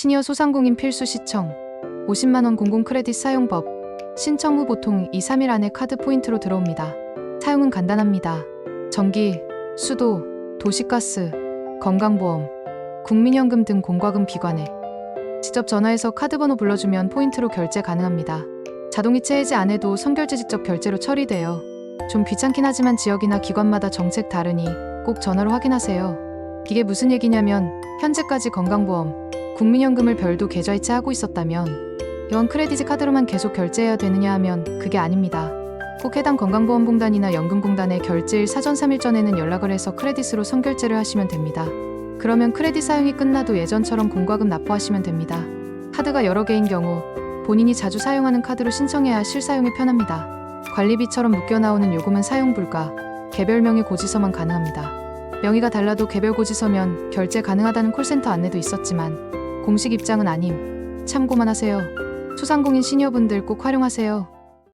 시니어 소상공인 필수 시청 50만원 공공 크레딧 사용법 신청 후 보통 2, 3일 안에 카드 포인트로 들어옵니다. 사용은 간단합니다. 전기, 수도, 도시가스, 건강보험, 국민연금 등 공과금 기관에 직접 전화해서 카드 번호 불러주면 포인트로 결제 가능합니다. 자동이체 해지 안 해도 선결제 직접 결제로 처리돼요. 좀 귀찮긴 하지만 지역이나 기관마다 정책 다르니 꼭 전화로 확인하세요. 이게 무슨 얘기냐면 현재까지 건강보험, 국민연금을 별도 계좌이체 하고 있었다면 이원 크레딧 카드로만 계속 결제해야 되느냐 하면 그게 아닙니다. 꼭 해당 건강보험공단이나 연금공단에 결제일 사전 3일 전에는 연락을 해서 크레딧으로 선결제를 하시면 됩니다. 그러면 크레딧 사용이 끝나도 예전처럼 공과금 납부하시면 됩니다. 카드가 여러 개인 경우 본인이 자주 사용하는 카드로 신청해야 실사용이 편합니다. 관리비처럼 묶여 나오는 요금은 사용 불가, 개별 명의 고지서만 가능합니다. 명의가 달라도 개별 고지서면 결제 가능하다는 콜센터 안내도 있었지만 공식 입장은 아님. 참고만 하세요. 소상공인 시니어분들 꼭 활용하세요.